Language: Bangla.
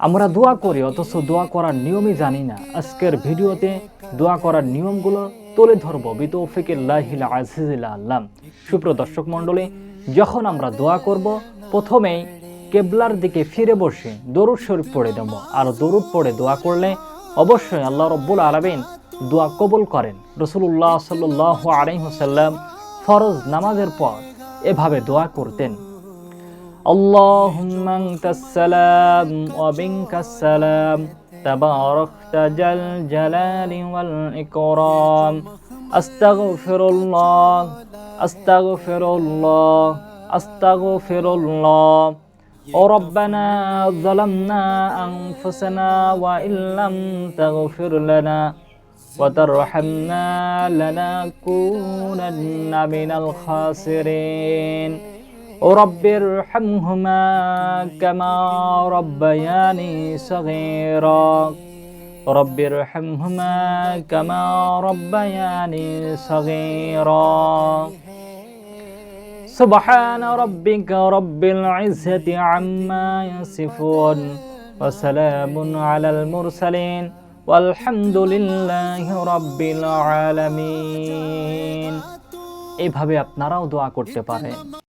আমরা দোয়া করি, অথচ দোয়া করার নিয়মই জানি না। আজকের ভিডিওতে দোয়া করার নিয়মগুলো তুলে ধরবো বিতৌফিকিল্লাহিল আজিজিল আল্লাম। সুপ্রিয় দর্শক মণ্ডলী, যখন আমরা দোয়া করব, প্রথমেই কেবলার দিকে ফিরে বসে দরুদ শরীফ পড়ে দেবো আর দরুদ পড়ে দোয়া করলে অবশ্যই আল্লাহ রব্বুল আলমিন দোয়া কবুল করেন। রসুল্লাহ সাল্লাহ আলহিহসাল্লাম ফরজ নামাজের পর এভাবে দোয়া করতেন। اللهم انت السلام ومنك السلام. تباركت جل الجلال والإكرام. أستغفر الله أستغفر الله أستغفر الله. وربنا ظلمنا أنفسنا وإن لم تغفر لنا وترحمنا لنكونن من الخاسرين. رب ارحمهما كما ربياني صغيرا رب ارحمهما كما ربياني صغيرا سبحان ربك رب العزة عما يصفون وسلام على المرسلين والحمد لله رب العالمين এইভাবে আপনারাও দোয়া করতে পারেন